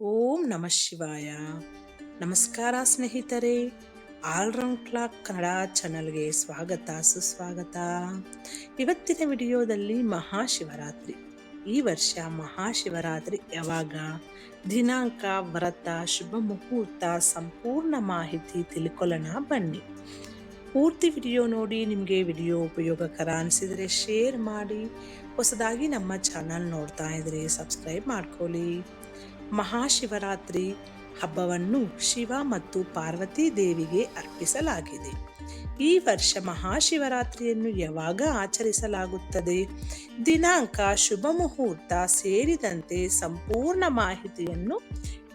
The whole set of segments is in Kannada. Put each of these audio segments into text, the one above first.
ಓಂ ನಮ ಶಿವಾಯ. ನಮಸ್ಕಾರ ಸ್ನೇಹಿತರೆ. ಆಲ್ರೌಂಡ್ ಕ್ಲಾಕ್ ಕನ್ನಡ ಚಾನಲ್ಗೆ ಸ್ವಾಗತ, ಸುಸ್ವಾಗತ. ಇವತ್ತಿನ ವಿಡಿಯೋದಲ್ಲಿ ಮಹಾಶಿವರಾತ್ರಿ. ಈ ವರ್ಷ ಮಹಾಶಿವರಾತ್ರಿ ಯಾವಾಗ? ದಿನಾಂಕ, ವ್ರತ, ಶುಭ ಮುಹೂರ್ತ, ಸಂಪೂರ್ಣ ಮಾಹಿತಿ ತಿಳ್ಕೊಳ್ಳೋಣ ಬನ್ನಿ. ಪೂರ್ತಿ ವಿಡಿಯೋ ನೋಡಿ, ನಿಮಗೆ ವಿಡಿಯೋ ಉಪಯೋಗಕರ ಅನಿಸಿದರೆ ಶೇರ್ ಮಾಡಿ. ಹೊಸದಾಗಿ ನಮ್ಮ ಚಾನಲ್ ನೋಡ್ತಾ ಇದ್ರೆ ಸಬ್ಸ್ಕ್ರೈಬ್ ಮಾಡ್ಕೊಳ್ಳಿ. ಮಹಾಶಿವರಾತ್ರಿ ಹಬ್ಬವನ್ನು ಶಿವ ಮತ್ತು ಪಾರ್ವತಿ ದೇವಿಗೆ ಅರ್ಪಿಸಲಾಗಿದೆ. ಈ ವರ್ಷ ಮಹಾಶಿವರಾತ್ರಿಯನ್ನು ಯಾವಾಗ ಆಚರಿಸಲಾಗುತ್ತದೆ? ದಿನಾಂಕ, ಶುಭ ಮುಹೂರ್ತ ಸೇರಿದಂತೆ ಸಂಪೂರ್ಣ ಮಾಹಿತಿಯನ್ನು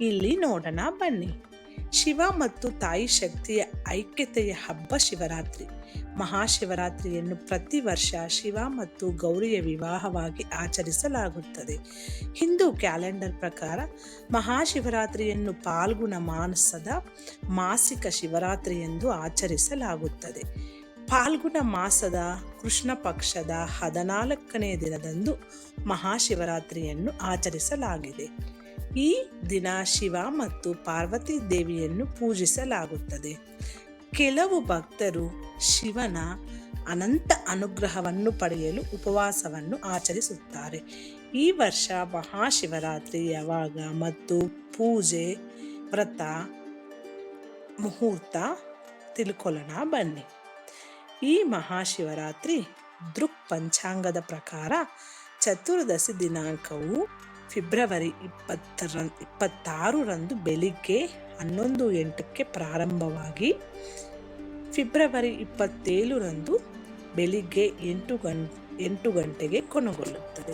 ಇಲ್ಲಿ ನೋಡೋಣ ಬನ್ನಿ. ಶಿವ ಮತ್ತು ತಾಯಿ ಶಕ್ತಿಯ ಐಕ್ಯತೆಯ ಹಬ್ಬ ಶಿವರಾತ್ರಿ. ಮಹಾಶಿವರಾತ್ರಿಯನ್ನು ಪ್ರತಿ ವರ್ಷ ಶಿವ ಮತ್ತು ಗೌರಿಯ ವಿವಾಹವಾಗಿ ಆಚರಿಸಲಾಗುತ್ತದೆ. ಹಿಂದೂ ಕ್ಯಾಲೆಂಡರ್ ಪ್ರಕಾರ ಮಹಾಶಿವರಾತ್ರಿಯನ್ನು ಪಾಲ್ಗುಣ ಮಾನಸದ ಮಾಸಿಕ ಶಿವರಾತ್ರಿ ಎಂದು ಆಚರಿಸಲಾಗುತ್ತದೆ. ಪಾಲ್ಗುಣ ಮಾಸದ ಕೃಷ್ಣ ಪಕ್ಷದ ಹದಿನಾಲ್ಕನೇ ದಿನದಂದು ಮಹಾಶಿವರಾತ್ರಿಯನ್ನು ಆಚರಿಸಲಾಗಿದೆ. ಈ ದಿನ ಶಿವ ಮತ್ತು ಪಾರ್ವತಿ ದೇವಿಯನ್ನು ಪೂಜಿಸಲಾಗುತ್ತದೆ. ಕೆಲವು ಭಕ್ತರು ಶಿವನ ಅನಂತ ಅನುಗ್ರಹವನ್ನು ಪಡೆಯಲು ಉಪವಾಸವನ್ನು ಆಚರಿಸುತ್ತಾರೆ. ಈ ವರ್ಷ ಮಹಾಶಿವರಾತ್ರಿ ಯಾವಾಗ ಮತ್ತು ಪೂಜೆ, ವ್ರತ, ಮುಹೂರ್ತ ತಿಳ್ಕೊಳ್ಳೋಣ ಬನ್ನಿ. ಈ ಮಹಾಶಿವರಾತ್ರಿ ದೃಕ್ ಪಂಚಾಂಗದ ಪ್ರಕಾರ ಚತುರ್ದಶಿ ದಿನಾಂಕವು ಫೆಬ್ರವರಿ ಇಪ್ಪತ್ತರ ಇಪ್ಪತ್ತಾರರಂದು ಬೆಳಿಗ್ಗೆ ಹನ್ನೊಂದು ಎಂಟಕ್ಕೆ ಪ್ರಾರಂಭವಾಗಿ ಫೆಬ್ರವರಿ ಇಪ್ಪತ್ತೇಳರಂದು ಬೆಳಿಗ್ಗೆ ಎಂಟು ಗಂ, ಎಂಟು ಗಂಟೆಗೆ ಕೊನೆಗೊಳ್ಳುತ್ತದೆ.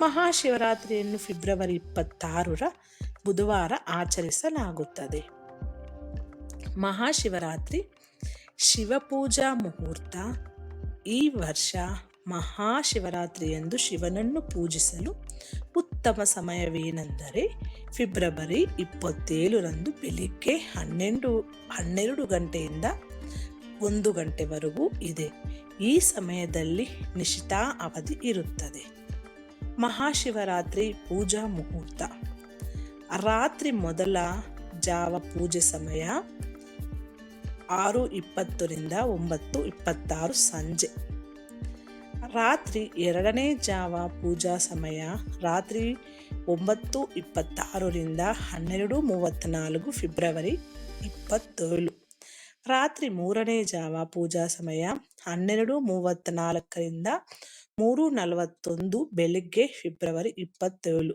ಮಹಾಶಿವರಾತ್ರಿಯನ್ನು ಫೆಬ್ರವರಿ ಇಪ್ಪತ್ತಾರರ ಬುಧವಾರ ಆಚರಿಸಲಾಗುತ್ತದೆ. ಮಹಾಶಿವರಾತ್ರಿ ಶಿವಪೂಜಾ ಮುಹೂರ್ತ. ಈ ವರ್ಷ ಮಹಾಶಿವರಾತ್ರಿಯಂದು ಶಿವನನ್ನು ಪೂಜಿಸಲು ಉತ್ತಮ ಸಮಯವೇನೆಂದರೆ ಫೆಬ್ರವರಿ ಇಪ್ಪತ್ತೇಳರಂದು ಬೆಳಿಗ್ಗೆ ಹನ್ನೆರಡು ಹನ್ನೆರಡು ಗಂಟೆಯಿಂದ ಒಂದು ಗಂಟೆವರೆಗೂ ಇದೆ. ಈ ಸಮಯದಲ್ಲಿ ನಿಶಿತಾ ಅವಧಿ ಇರುತ್ತದೆ. ಮಹಾಶಿವರಾತ್ರಿ ಪೂಜಾ ಮುಹೂರ್ತ. ರಾತ್ರಿ ಮೊದಲ ಜಾವ ಪೂಜೆ ಸಮಯ ಆರು ಇಪ್ಪತ್ತರಿಂದ ಒಂಬತ್ತು ಇಪ್ಪತ್ತಾರು ಸಂಜೆ. ರಾತ್ರಿ ಎರಡನೇ ಜಾವ ಪೂಜಾ ಸಮಯ, ರಾತ್ರಿ ಒಂಬತ್ತು ಇಪ್ಪತ್ತಾರರಿಂದ ಹನ್ನೆರಡು ಮೂವತ್ತ್ನಾಲ್ಕು ಫೆಬ್ರವರಿ ಇಪ್ಪತ್ತೇಳು. ರಾತ್ರಿ ಮೂರನೇ ಜಾವ ಪೂಜಾ ಸಮಯ, ಹನ್ನೆರಡು ಮೂವತ್ತ್ನಾಲ್ಕರಿಂದ ಮೂರು ನಲವತ್ತೊಂದು ಬೆಳಿಗ್ಗೆ ಫೆಬ್ರವರಿ ಇಪ್ಪತ್ತೇಳು.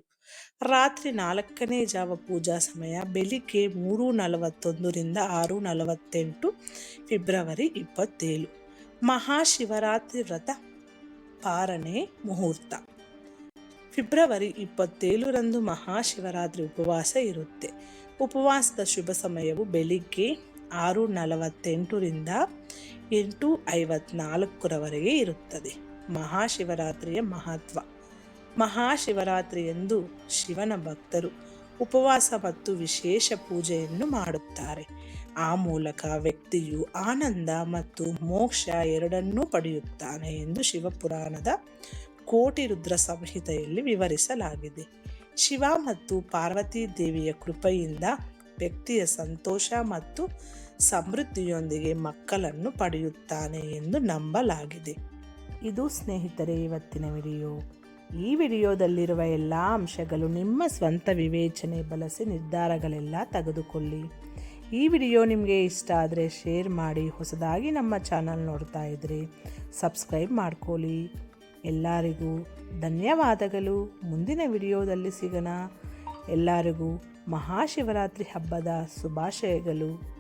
ರಾತ್ರಿ ನಾಲ್ಕನೇ ಜಾವ ಪೂಜಾ ಸಮಯ, ಬೆಳಿಗ್ಗೆ ಮೂರು ನಲವತ್ತೊಂದರಿಂದ ಆರು ನಲವತ್ತೆಂಟು ಫೆಬ್ರವರಿ ಇಪ್ಪತ್ತೇಳು. ಮಹಾಶಿವರಾತ್ರಿ ವ್ರತ ಪಾರಣೆ ಮುಹೂರ್ತ. ಫೆಬ್ರವರಿ ಇಪ್ಪತ್ತೇಳರಂದು ಮಹಾಶಿವರಾತ್ರಿ ಉಪವಾಸ ಇರುತ್ತೆ. ಉಪವಾಸದ ಶುಭ ಸಮಯವು ಬೆಳಿಗ್ಗೆ ಆರು ನಲವತ್ತೆಂಟರಿಂದ ಎಂಟು ಐವತ್ನಾಲ್ಕರವರೆಗೆ ಇರುತ್ತದೆ. ಮಹಾಶಿವರಾತ್ರಿಯ ಮಹತ್ವ. ಮಹಾಶಿವರಾತ್ರಿಯಂದು ಶಿವನ ಭಕ್ತರು ಉಪವಾಸ ಮತ್ತು ವಿಶೇಷ ಪೂಜೆಯನ್ನು ಮಾಡುತ್ತಾರೆ. ಆ ಮೂಲಕ ವ್ಯಕ್ತಿಯು ಆನಂದ ಮತ್ತು ಮೋಕ್ಷ ಎರಡನ್ನೂ ಪಡೆಯುತ್ತಾನೆ ಎಂದು ಶಿವಪುರಾಣದ ಕೋಟಿ ರುದ್ರ ಸಂಹಿತೆಯಲ್ಲಿ ವಿವರಿಸಲಾಗಿದೆ. ಶಿವ ಮತ್ತು ಪಾರ್ವತಿ ದೇವಿಯ ಕೃಪೆಯಿಂದ ವ್ಯಕ್ತಿಯ ಸಂತೋಷ ಮತ್ತು ಸಮೃದ್ಧಿಯೊಂದಿಗೆ ಮಕ್ಕಳನ್ನು ಪಡೆಯುತ್ತಾನೆ ಎಂದು ನಂಬಲಾಗಿದೆ. ಇದು ಸ್ನೇಹಿತರೆ, ಇವತ್ತಿನ ವಿಡಿಯೋ. ಈ ವಿಡಿಯೋದಲ್ಲಿರುವ ಎಲ್ಲ ಅಂಶಗಳು ನಿಮ್ಮ ಸ್ವಂತ ವಿವೇಚನೆ ಬಳಸಿ ನಿರ್ಧಾರಗಳೆಲ್ಲ ತೆಗೆದುಕೊಳ್ಳಿ. ಈ ವಿಡಿಯೋ ನಿಮಗೆ ಇಷ್ಟ ಆದರೆ ಶೇರ್ ಮಾಡಿ, ಹೊಸದಾಗಿ ನಮ್ಮ ಚಾನಲ್ ನೋಡ್ತಾ ಇದ್ದರೆ ಸಬ್ಸ್ಕ್ರೈಬ್ ಮಾಡ್ಕೊಳ್ಳಿ. ಎಲ್ಲರಿಗೂ ಧನ್ಯವಾದಗಳು. ಮುಂದಿನ ವಿಡಿಯೋದಲ್ಲಿ ಸಿಗೋಣ. ಎಲ್ಲರಿಗೂ ಮಹಾಶಿವರಾತ್ರಿ ಹಬ್ಬದ ಶುಭಾಶಯಗಳು.